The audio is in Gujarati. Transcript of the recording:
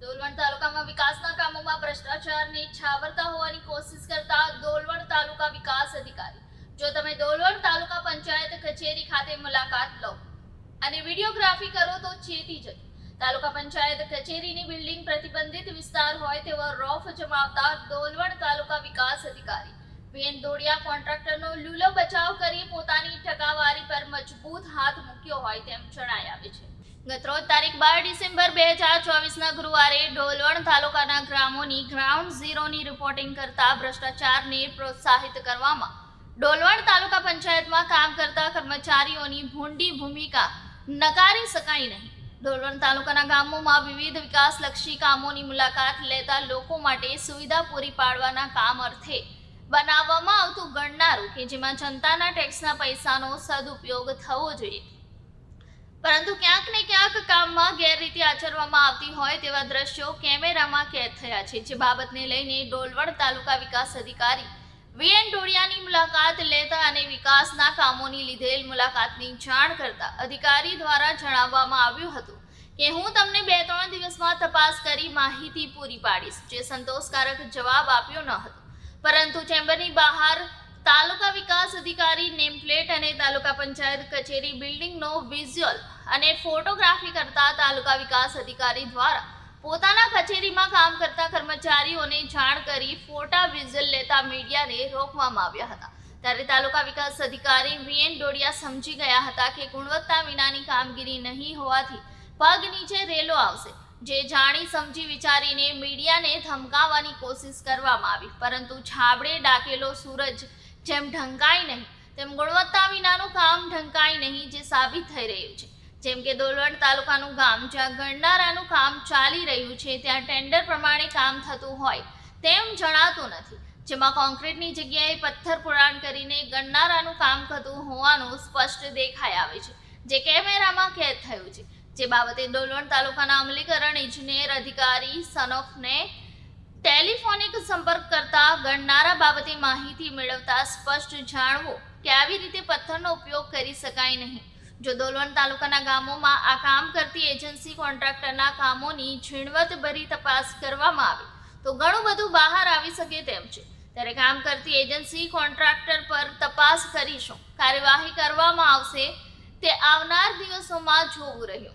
ડોલવણ તાલુકામાં વિકાસના કામોમાં ભ્રષ્ટાચારને છાવરતા હોવાની કોશિશ કરતા દોલવણ તાલુકા વિકાસ અધિકારી. જો તમે ડોલવણ તાલુકા પંચાયત કચેરી ખાતે મુલાકાત લો અને વિડીયોગ્રાફી કરો તો ચેતી જજો. તાલુકા પંચાયત કચેરીની બિલ્ડિંગ પ્રતિબંધિત વિસ્તાર હોય તેવો રોફ જમાવતા દોલવણ તાલુકા વિકાસ અધિકારી. વીએન દોડિયા કોન્ટ્રાક્ટરનો લૂલો બચાવ કરી પોતાની ટકાવારી પર મજબૂત હાથ મૂક્યો હોય તેમ જણાઈ આવે છે. ગતરોજ તારીખ બાર ડિસેમ્બર બે હજાર ચોવીસના ગુરુવારે ડોલવણ તાલુકાના ગ્રામોની ગ્રાઉન્ડ ઝીરોની રિપોર્ટિંગ કરતા ભ્રષ્ટાચારને પ્રોત્સાહિત કરવામાં ડોલવણ તાલુકા પંચાયતમાં કામ કરતા કર્મચારીઓની ભૂંડી ભૂમિકા નકારી શકાય નહીં. ડોલવણ તાલુકાના ગામોમાં વિવિધ વિકાસલક્ષી કામોની મુલાકાત લેતા લોકો માટે સુવિધા પૂરી પાડવાના કામ અર્થે બનાવવામાં આવતું ગણનારું કે જેમાં જનતાના ટેક્સના પૈસાનો સદુપયોગ થવો જોઈએ. પરંતુ ક્યાંક ને ક્યાંક કામમાં ગેરરીતિ આચરવામાં આવતી હોય તેવા દ્રશ્યો કેમેરામાં કેદ થયા છે, જે બાબતને લઈને ડોલવણ તાલુકા વિકાસ અધિકારી વીએન ડોડિયાની મુલાકાત લેતા અને વિકાસના કામોની લીધેલ મુલાકાતની જાણ કરતા અધિકારી દ્વારા જણાવવામાં આવ્યું હતું કે હું તમને બે ત્રણ દિવસમાં તપાસ કરી માહિતી પૂરી પાડીશ, જે સંતોષકારક જવાબ આપ્યો ન હતો. પરંતુ ચેમ્બરની બહાર તાલુકા વિકાસ અધિકારી નેમપ્લેટ અને તાલુકા પંચાયત કચેરી બિલ્ડિંગનો વિઝ્યુઅલ અને ફોટોગ્રાફી કરતા તાલુકા વિકાસ અધિકારી દ્વારા પોતાના કચેરીમાં કામ કરતા કર્મચારીઓને જાણ કરી ફોટા વિઝ્યુઅલ લેતા મીડિયાને રોકવામાં આવ્યા હતા. ત્યારે તાલુકા વિકાસ અધિકારી વીએન ડોડિયા સમજી ગયા હતા કે ગુણવત્તા વિનાની કામગીરી નહીં હોવાથી પગ નીચે રેલો આવશે. જે જાણી સમજી વિચારીને મીડિયાને ધમકાવવાની કોશિશ કરવામાં આવી. પરંતુ છાબડે ડાકેલો સૂરજ જેમ ઢંકાય નહીં, તેમ ગુણવત્તા વિનાનું કામ ઢંકાય નહીં જે સાબિત થઈ રહ્યું છે. જેમ કે દોલવડ તાલુકાનું ગામ, જ્યાં ગણનારાનું કામ ચાલી રહ્યું છે, ત્યાં ટેન્ડર પ્રમાણે કામ થતું હોય તેમ જણાતું નથી. જેમાં કોન્ક્રીટની જગ્યાએ પથ્થર પુરાણ કરીને ગણનારાનું કામ થતું હોવાનું સ્પષ્ટ દેખાઈ આવે છે. જે કેમેરામાં કેદ થયું છે. જે બાબતે ડોલવણ તાલુકાના અમલીકરણ ઇજનેર અધિકારી સનોફને ટેલિફોનિક સંપર્ક કરતા ગણનારા બાબતે માહિતી મેળવતા સ્પષ્ટ જાણવું કે આવી રીતે પથ્થરનો ઉપયોગ કરી શકાય નહીં. જો દોલવણ તાલુકાના ગામોમાં આ કામ કરતી એજન્સી કોન્ટ્રાક્ટરના કામોની ઝીણવટભરી તપાસ કરવામાં આવે, તો ઘણું બધું બહાર આવી શકે તેમ છે. ત્યારે કામ કરતી એજન્સી કોન્ટ્રાક્ટર પર તપાસ કરીશું. કાર્યવાહી કરવામાં આવશે તે આવનાર દિવસોમાં જોવું રહ્યું.